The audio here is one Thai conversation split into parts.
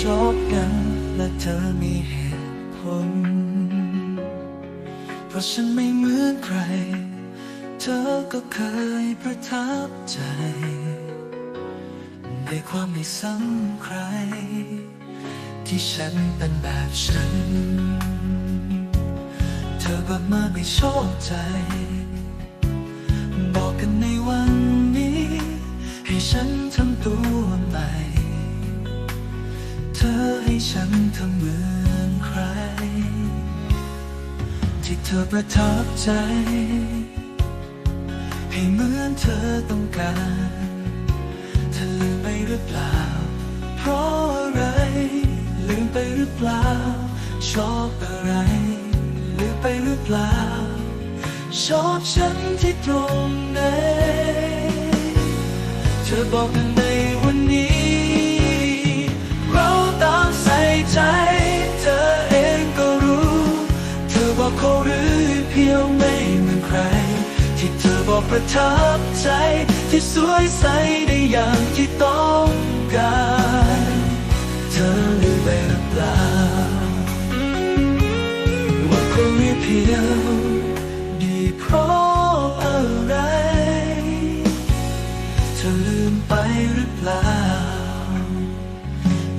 ชอบกันและเธอมีเหตุผล เพราะฉันไม่เหมือนใคร เธอก็เคยประทับใจ ในความไม่ซ้ำใคร ที่ฉันเป็นแบบฉัน เธอก็มาไม่ชอบใจ บอกกันในวันนี้ ให้ฉันทำตัวใหม่ เธอให้ฉันทำเหมือนใคร ที่เธอประทับใจ ให้เหมือนเธอต้องการ เธอลืมไปหรือเปล่า หรือเปล่า ชอบอะไรลืมไปหรือเปล่า ชอบฉันที่ตรงไหน เธอบอกกันในวันนี้ เราต่างใส่ใจ เธอเองก็รู้ เธอบอกเขาหรือเพียวไม่เหมือนใคร ที่เธอบอกประทับใจ ที่สวยใสได้อย่างที่ต้อง พียว ดีเพราะอะไร เธอลืมไปหรือเปล่า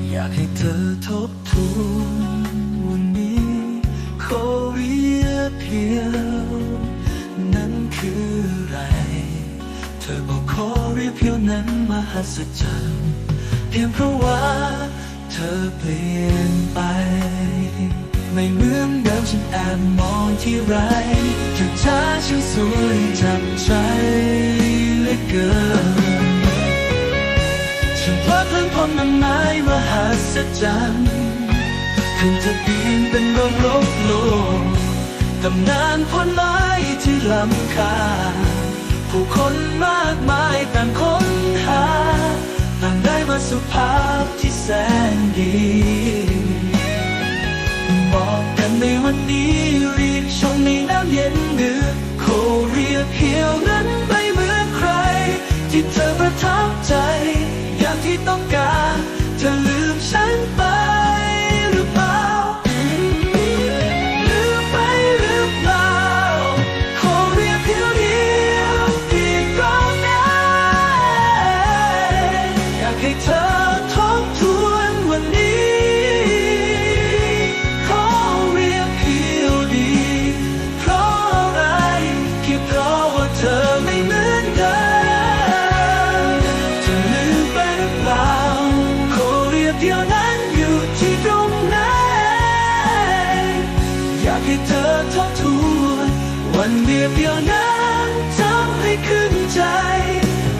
อยากให้เธอทบทวนวันนี้ขอเรียเพียว นั้นคืออะไร เธอบอกขอเรียเพียวนั้นมหัศจรรย์เพียงเพราะว่า เธอเปลี่ยนไป ไม่เหมือน เดิมฉันแอบมองที่ไรเธอช้าฉันสวยจับใจเหลือเกิน ฉันเพลิดเพลินพรมันไม้มหัศจรรย์ขึ้นทะเบียนเป็นโรงโลกโลกตำนานผลไม้ที่ล้ำค่าผู้คนมากมายต่างค้นหาต่างได้มาสุภาพที่แสนดีบอก ในวันนี้เรียกชมในน้ำเย็นเดือดโคเรียเพียวนั้นไม่เหมือนใคร ที่เธอประทับใจ อย่างที่ต้อง วันเดียวเดียวนั้นทำให้ขึ้นใจ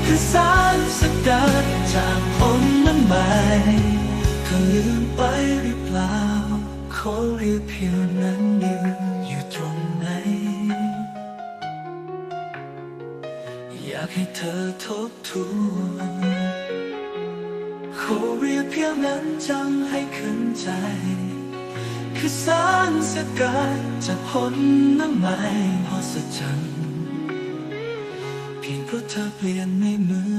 คือสารสกัดจากผลนั้นใหม่เธอลืมไปหรือเปล่า ขอเรียกเพียงนั้นยืนอยู่ตรงไหน อยากให้เธอทบทวนขอเรียกเพียงนั้นจำให้ขึ้นใจ คือสารสกัดจากผลน้ำไม้พอสจันเพียงเพราะเธอเปลี่ยนไม่เหมือน